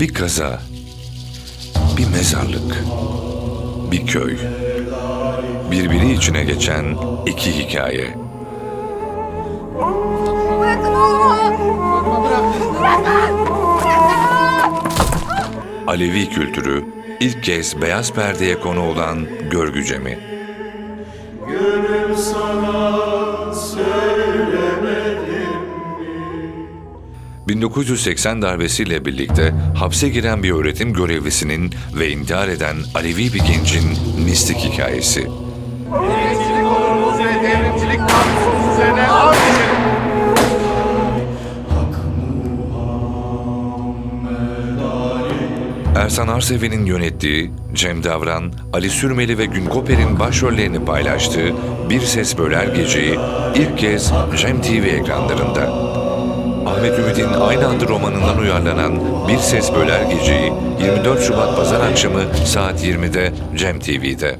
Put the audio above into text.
Bir kaza, bir mezarlık, bir köy, birbiri içine geçen iki hikaye. Alevi kültürü ilk kez beyaz perdeye konu olan Görgü Cemi. 1980 darbesiyle birlikte hapse giren bir öğretim görevlisinin ve intihar eden Alevi bir gencin mistik hikayesi. Ersan Arsevi'nin yönettiği, Cem Davran, Ali Sürmeli ve Gün Koper'in başrollerini paylaştığı Bir Ses Böler Gece'yi ilk kez Cem TV ekranlarında. Ahmet Ümit'in aynı adı romanından uyarlanan Bir Ses Böler Gece'yi 24 Şubat Pazar akşamı saat 20'de Cem TV'de.